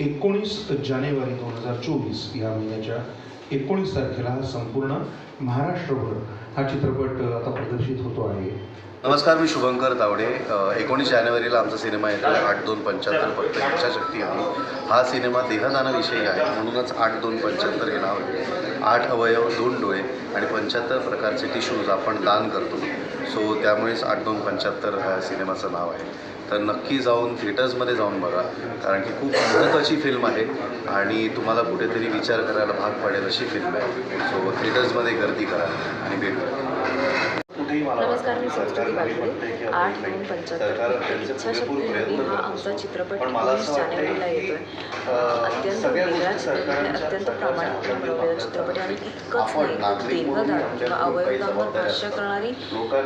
एकोणीस जानेवारी दोन हजार चोवीस या महिन्याच्या एकोणीस तारखेला संपूर्ण महाराष्ट्रभर हा चित्रपट आता प्रदर्शित होतो आहे. नमस्कार मी शुभंकर तावडे. एकोणीस जानेवारीला आमचा सिनेमा येतो आहे आठ दोन पंच्याहत्तर फक्त इच्छाशक्ती आहे. हा सिनेमा देहदानाविषयी आहे. म्हणूनच आठ दोन पंच्याहत्तर हे नाव आहे. आठ अवयव दोन डोळे आणि पंच्याहत्तर प्रकारचे टिश्यूज आपण दान करतो. सो त्यामुळेच आठ दोन पंच्याहत्तर ह्या सिनेमाचं नाव आहे. तर नक्की जाऊन थिएटर्समध्ये जाऊन बघा कारण की खूप महत्त्वाची फिल्म आहे आणि तुम्हाला कुठेतरी विचार करायला भाग पडेल अशी फिल्म आहे. सो थिएटर्समध्ये गर्दी करा आणि भेट करा नमस्कार मी संस्कृती बागडे. आठ दोन पंच्याहत्तर इच्छाशक्ती मूवी हा आमचा चित्रपट एकोणीस जानेवारीला येतोय. अत्यंत वेगळा चित्रपट आहे अत्यंत प्रामाणिकपणे बनवलेला चित्रपट आणि इतकंच नाही देहदान किंवा अवयवदानावर भाष्य करणारी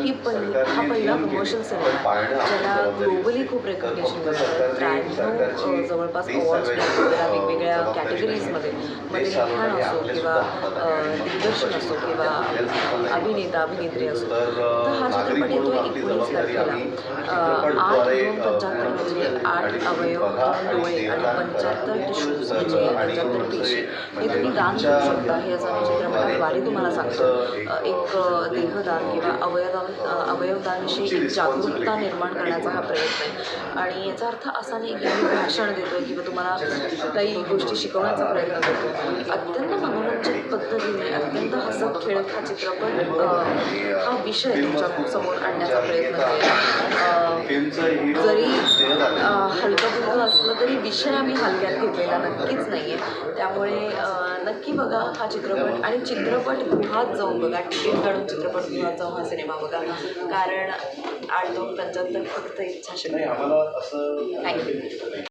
ही पहिली हा पहिला प्रमोशन सिनेमा आहे ज्याला ग्लोबली खूप रेकग्नेशन मिळतं. त्र्याण्णव जवळपास अवॉर्ड्स मिळालेल्या वेगवेगळ्या कॅटेगरीजमध्ये मध्ये. लिखाण असो किंवा दिग्दर्शन असो किंवा अभिनेता अभिनेत्री असो तर हा चित्रपट येतो एकोणीस तारखेला अं, आठ दोन पंच्याहत्तर म्हणजे आठ अवयव डोळे आणि पंच्याहत्तर टिश्यूज म्हणजे हे तुम्ही दान करू शकता हे असं आम्ही चित्रपटाद्वारे तुम्हाला सांगतो. एक देहदान किंवा अवयवदान अवयवदानविषयी एक जागरूकता निर्माण करण्याचा हा प्रयत्न आहे. आणि याचा अर्थ असा नाही की आम्ही भाषण देतो किंवा तुम्हाला काही गोष्टी शिकवण्याचा प्रयत्न करतो अत्यंत मनोरंजक पद्धतीने अत्यंत हसत खेळत हा चित्रपट हा विषय तुमच्यासमोर आणण्याचा प्रयत्न करेल अं, जरी हलकं फुलकं असलं तरी विषय आम्ही हलक्यात घेतलेला नक्कीच नाही आहे त्यामुळे नक्की बघा हा चित्रपट आणि चित्रपटगृहात जाऊन बघा. तिकीट काढून चित्रपटगृहात जाऊन हा सिनेमा बघा. कारण आठ दोन पंच्याहत्तर फक्त इच्छाशक्ती थँक्यू